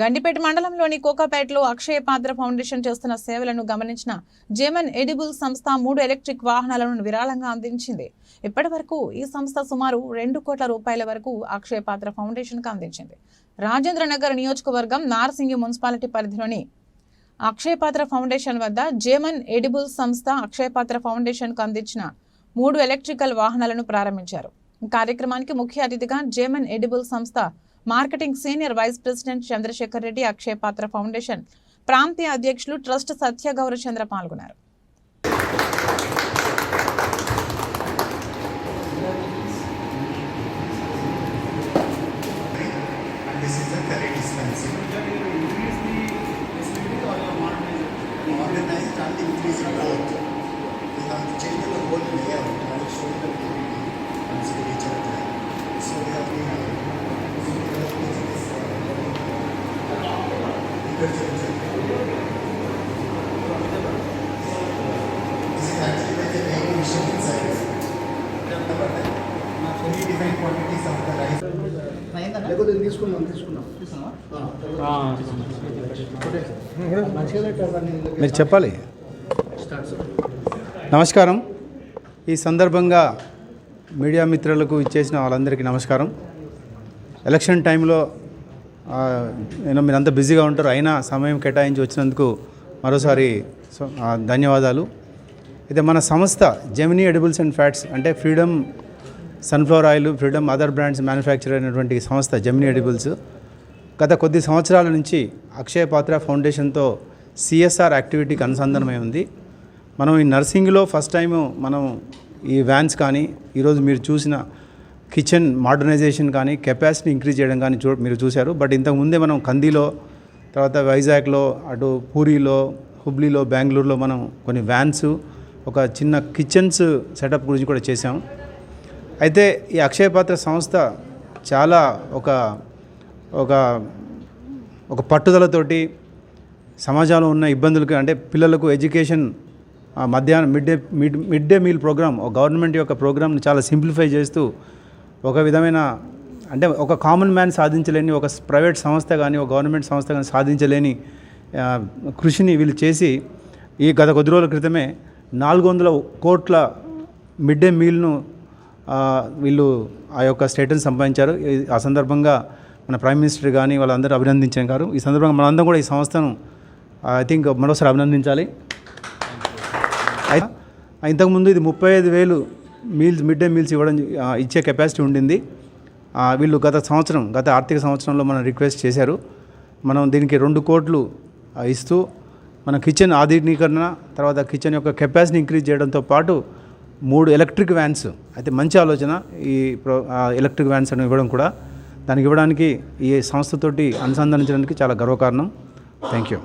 గండిపేట మండలంలోని కోకాపేటలో అక్షయ పాత్ర ఫౌండేషన్ చేస్తున్న సేవలను గమనించిన జేమన్ ఎడిబుల్ సంస్థ మూడు ఎలక్ట్రిక్ వాహనాలను విరాళంగా అందించింది. ఇప్పటి వరకు ఈ సంస్థ సుమారు రెండు కోట్ల రూపాయల వరకు అక్షయ పాత్ర ఫౌండేషన్కు అందించింది. రాజేంద్ర నగర్ నియోజకవర్గం నార్సింగి మున్సిపాలిటీ పరిధిలోని అక్షయపాత్ర ఫౌండేషన్ వద్ద జేమన్ ఎడిబుల్ సంస్థ అక్షయపాత్ర ఫౌండేషన్కు అందించిన మూడు ఎలక్ట్రికల్ వాహనాలను ప్రారంభించారు. కార్యక్రమానికి ముఖ్య అతిథిగా జేమన్ ఎడిబుల్ సంస్థ marketing senior vice president Chandrashekar Reddy Akshayapatra foundation ప్రాంతీయ అధ్యక్షులు ట్రస్ట్ సత్య గౌరచంద్ర పాల్గొన్నారు this is a curry dispensing. లేకపోతే తీసుకున్నాం తీసుకున్నాం. మంచిగా పెట్టారు మీరు చెప్పాలి. నమస్కారం. ఈ సందర్భంగా మీడియా మిత్రులకు ఇచ్చేసిన వాళ్ళందరికీ నమస్కారం. ఎలక్షన్ టైంలో నేను మీరు అంత బిజీగా ఉంటారు. అయినా సమయం కేటాయించి వచ్చినందుకు మరోసారి సో, ధన్యవాదాలు. అయితే మన సంస్థ జెమినీ ఎడిబుల్స్ అండ్ ఫ్యాట్స్ అంటే freedom sunflower oil freedom other brands manufacture అయినటువంటి సంస్థ జెమినీ ఎడిబుల్స్ గత కొద్ది సంవత్సరాల నుంచి అక్షయ పాత్ర ఫౌండేషన్తో సిఎస్ఆర్ యాక్టివిటీకి అనుసంధానమై ఉంది. మనం ఈ నర్సింగ్లో ఫస్ట్ టైం మనం ఈ వ్యాన్స్ కానీ ఈరోజు మీరు చూసిన కిచెన్ మోడర్నైజేషన్ కానీ కెపాసిటీ ఇంక్రీజ్ చేయడం కానీ చూ మీరు చూశారు. బట్ ఇంతకు ముందే మనం కందిలో తర్వాత వైజాగ్లో అటు పూరిలో హుబ్లీలో బెంగళూరులో మనం కొన్ని వ్యాన్స్ ఒక చిన్న కిచెన్స్ సెటప్ గురించి కూడా చేసాం అయితే ఈ అక్షయ పాత్ర సంస్థ చాలా ఒక ఒక ఒక పట్టుదలతోటి సమాజంలో ఉన్న ఇబ్బందులకు అంటే పిల్లలకు ఎడ్యుకేషన్ మధ్యాహ్నం mid day mid mid day meal programme ఒక గవర్నమెంట్ యొక్క ప్రోగ్రామ్ని చాలా సింప్లిఫై చేస్తూ ఒక విధమైన అంటే ఒక కామన్ మ్యాన్ సాధించలేని ఒక ప్రైవేట్ సంస్థ కానీ ఒక గవర్నమెంట్ సంస్థ కానీ సాధించలేని కృషిని వీళ్ళు చేసి ఈ గత కొద్ది రోజుల క్రితమే నాలుగు వందల కోట్ల మిడ్ డే మీల్ను వీళ్ళు ఆ యొక్క స్టేటస్ సంపాదించారు. ఆ సందర్భంగా మన ప్రైమ్ మినిస్టర్ కానీ వాళ్ళందరూ అభినందించారు ఈ సందర్భంగా మనందరం కూడా ఈ సంస్థను ఐ థింక్ మరోసారి అభినందించాలి. ఇంతకుముందు ఇది ముప్పై ఐదు వేలు మీల్స్ మిడ్ డే మీల్స్ ఇవ్వడం ఇచ్చే కెపాసిటీ ఉండింది. వీళ్ళు గత సంవత్సరం గత ఆర్థిక సంవత్సరంలో మనం రిక్వెస్ట్ చేశారు. మనం దీనికి రెండు కోట్లు ఇస్తూ మన కిచెన్ ఆధునీకరణ తర్వాత కిచెన్ యొక్క కెపాసిటీ ఇంక్రీజ్ చేయడంతో పాటు మూడు ఎలక్ట్రిక్ వ్యాన్స్ అయితే మంచి ఆలోచన ఈ ప్రో ఎలక్ట్రిక్ వ్యాన్స్ అని ఇవ్వడం కూడా. దానికి ఇవ్వడానికి ఈ సంస్థతోటి అనుసంధానించడానికి చాలా గర్వకారణం. Thank you